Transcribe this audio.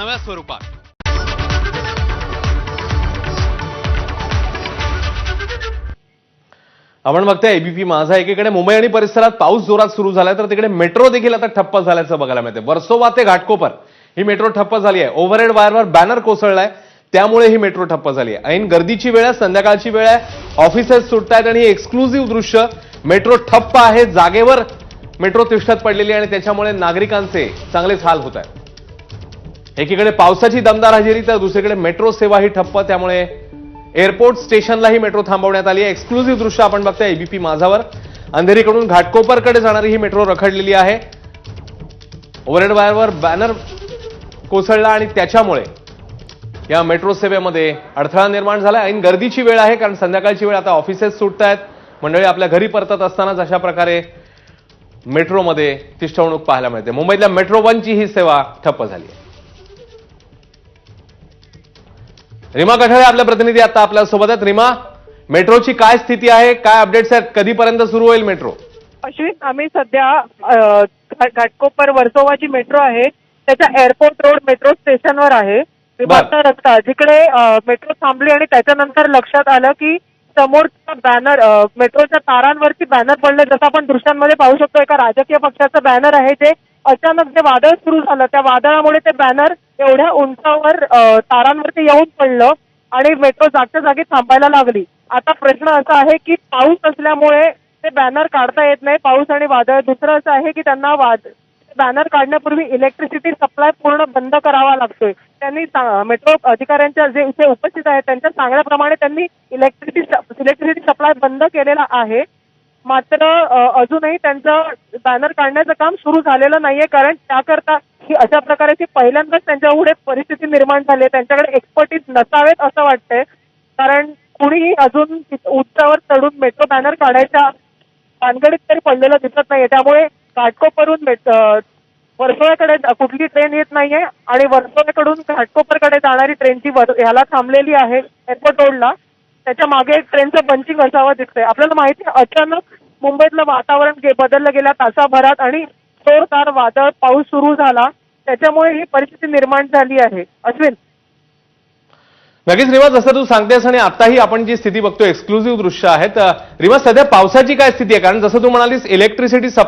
नव्या स्वरूपात. आपण बघतोय एबीपी माझा एकीकडे मुंबई आणि परिसरात पाऊस जोरात सुरू झालाय तर तिकडे मेट्रो देखील आता ठप्प झाल्याचं बघायला मिळते वर्सोवा ते घाटकोपर ही मेट्रो ठप्प झाली आहे ओव्हरहेड वायरवर बॅनर कोसळलाय त्यामुळे ही मेट्रो ठप्प झाली आहे ऐन गर्दीची वेळ आहे संध्याकाळची वेळ आहे ऑफिसेस सुटतायत आणि एक्सक्लुझिव्ह दृश्य मेट्रो ठप्प आहे जागेवर मेट्रो तिष्ठत पडलेली आहे आणि त्याच्यामुळे नागरिकांचे चांगलेच हाल होत आहेत एकीकडे पावसाची दमदार हजेरी तर दुसरीकडे मेट्रो सेवा ही ठप्प. त्यामुळे एअरपोर्ट स्टेशनलाही मेट्रो थांबवण्यात आली आहे. एक्सक्लुझिव्ह दृश्य आपण बघतोय एबीपी माझावर. अंधेरीकडून घाटकोपरकडे जाणारी ही मेट्रो रखडलेली आहे. ओव्हरहेड वायरवर बॅनर कोसळला आणि त्याच्यामुळे या मेट्रो सेवेमध्ये अडथळा निर्माण झाला ऐन गर्दीची वेळ आहे कारण संध्याकाळची वेळ आता ऑफिसेस सुटत आहेत मंडळी आपल्या घरी परतत असतानाच अशा प्रकारे मेट्रोमध्ये तिष्ठवणूक पाहायला मिळते. मुंबईतल्या मेट्रो वनची ही सेवा ठप्प झाली आहे. रीमा कठाळे आपल्या प्रतिनिधी आता आपल्यासोबत आहेत. रीमा मेट्रोची काय स्थिती आहे? काय अपडेट्स आहेत? कधीपर्यंत सुरू होईल मेट्रो? अश्विन आम्ही सध्या घाटकोपर वर्सोवा जी मेट्रो आहे. त्याच्या एअरपोर्ट रोड मेट्रो स्टेशनवर आहे. विमानतळ रस्ता जिकडे मेट्रो थांबली आणि त्याच्यानंतर लक्षात आलं की समोरचा बॅनर मेट्रोच्या तारांवरती बॅनर पडलं जसं आपण दृश्यांमध्ये पाहू शकतो एका राजकीय पक्षाचं बॅनर आहे जे अचानक जे वादळ सुरू झालं त्या वादळामुळे ते बॅनर एवढ्या उंचावर तारांवरती येऊन पडलं आणि मेट्रो जागच्या जागी थांबायला लागली. आता प्रश्न असा आहे की पाऊस असल्यामुळे ते बॅनर काढता येत नाही पाऊस आणि वादळ. दुसरं असं आहे की त्यांना वाद बॅनर काढण्यापूर्वी इलेक्ट्रिसिटी सप्लाय पूर्ण बंद करावा लागतोय. त्यांनी मेट्रो अधिकाऱ्यांच्या जे इथे उपस्थित आहेत त्यांच्या सांगण्याप्रमाणे त्यांनी इलेक्ट्रिसिटी इलेक्ट्रिसिटी सप्लाय बंद केलेला आहे. मात्र अजूनही त्यांचं बॅनर काढण्याचं काम सुरू झालेलं नाहीये. कारण त्याकरता ही अशा प्रकारची पहिल्यांदाच त्यांच्या पुढे परिस्थिती निर्माण झाली आहे. त्यांच्याकडे एक्सपर्टीज नसावेत असं वाटतंय. कारण कुणीही अजून उंचावर चढून मेट्रो बॅनर काढायच्या भानगडीत तरी पडलेलं दिसत नाहीये. त्यामुळे घाटकोपरून मेट- वर्सोव्याकडे कुठली ट्रेन येत नाहीये आणि वर्सोव्याकडून घाटकोपरकडे जाणारी ट्रेनची ह्याला थांबलेली आहे एअरपोर्ट रोडला त्याच्यामागे एक ट्रेनचं बंचिंग असावं दिसतंय आपल्याला माहिती अचानक मुंबईतलं वातावरण बदललं गेल्या तासाभरात आणि जोरदार वादळ पाऊस सुरू झाला. त्याच्यामुळे ही परिस्थिती निर्माण झाली आहे. अश्विन. नक्कीच रिवाज जसं तू सांगतेस आणि आताही आपण जी स्थिती बघतो एक्सक्लुझिव्ह दृश्य आहेत. रिवाज सध्या पावसाची काय स्थिती आहे? कारण जसं तू म्हणालीस इलेक्ट्रिसिटी